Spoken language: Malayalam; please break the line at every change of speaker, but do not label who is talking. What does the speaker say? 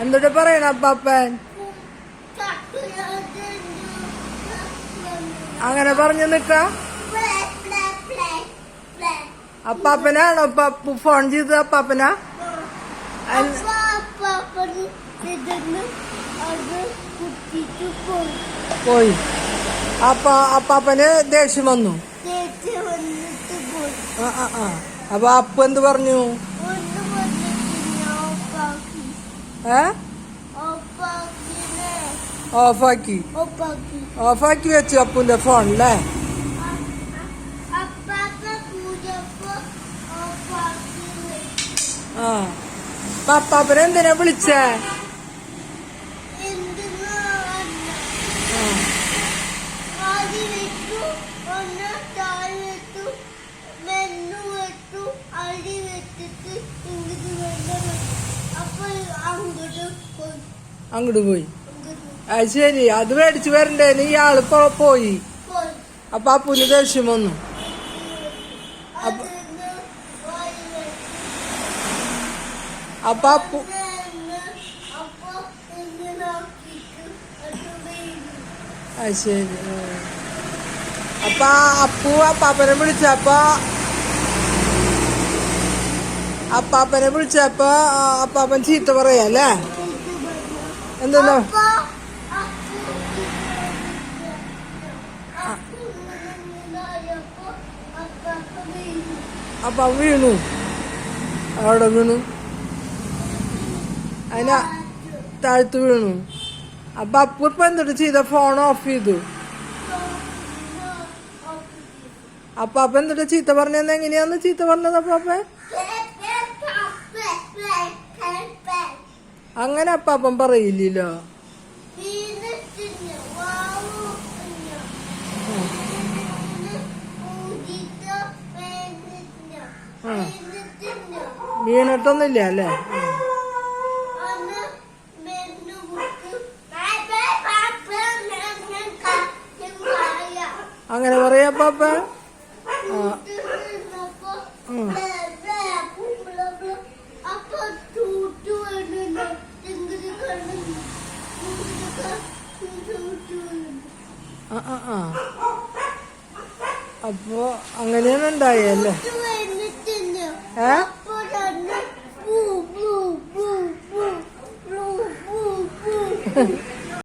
എന്നിട്ട് പറയണ അപ്പാപ്പൻ? അങ്ങനെ പറഞ്ഞു നിക്ക. അപ്പാപ്പനാണോ പപ്പു ഫോൺ ചെയ്തത് അപ്പാപ്പനാ? പോയി. അപ്പ അപ്പാപ്പന് ദേഷ്യം വന്നു. അപ്പൊ അപ്പ എന്ത് പറഞ്ഞു? ഓഫാക്കി ഓഫാക്കി വെച്ചു അപ്പുന്റെ ഫോണില്ലേ ആ അപ്പൊ അപ്പാപ്പനെ എന്തിനാ വിളിച്ചേ ആ. അങ്ങോട്ട് പോയി. അത് ശരി അത് മേടിച്ചു വരണ്ടേന് ഇയാൾ പോയി. അപ്പൊ ആ പുലി ദേഷ്യം വന്നു. അപ്പൊ അപ്പൊ അത് ശരി അപ്പ അപ്പു അപ്പാപ്പനെ വിളിച്ചപ്പ അപ്പാപ്പനെ വിളിച്ചപ്പോ അപ്പാപ്പൻ ചീത്ത പറയാല്ലേ എന്തെന്നാ അപ്പൊ അവൻ വീണു. അവിടെ വീണു. അതിന താഴ്ത്ത് വീണു. അപ്പൊ അപ്പു ഇപ്പൊ എന്തിട്ട് ചെയ്ത? ഫോൺ ഓഫ് ചെയ്തു. അപ്പൊ അപ്പൊ എന്തിട്ട് ചീത്ത പറഞ്ഞെന്ന്? എങ്ങനെയാന്ന് ചീത്ത പറഞ്ഞത് അപ്പാപ്പൻ? അങ്ങനെ അപ്പാപ്പൻ പറയില്ലല്ലോ. വീണിട്ടൊന്നുമില്ല അല്ലേ? അങ്ങനെ പറയാ പാപ്പ ആ. ആ ആ അപ്പൊ അങ്ങനെയാണ് ഉണ്ടായല്ലേ? ഏ?
Boo,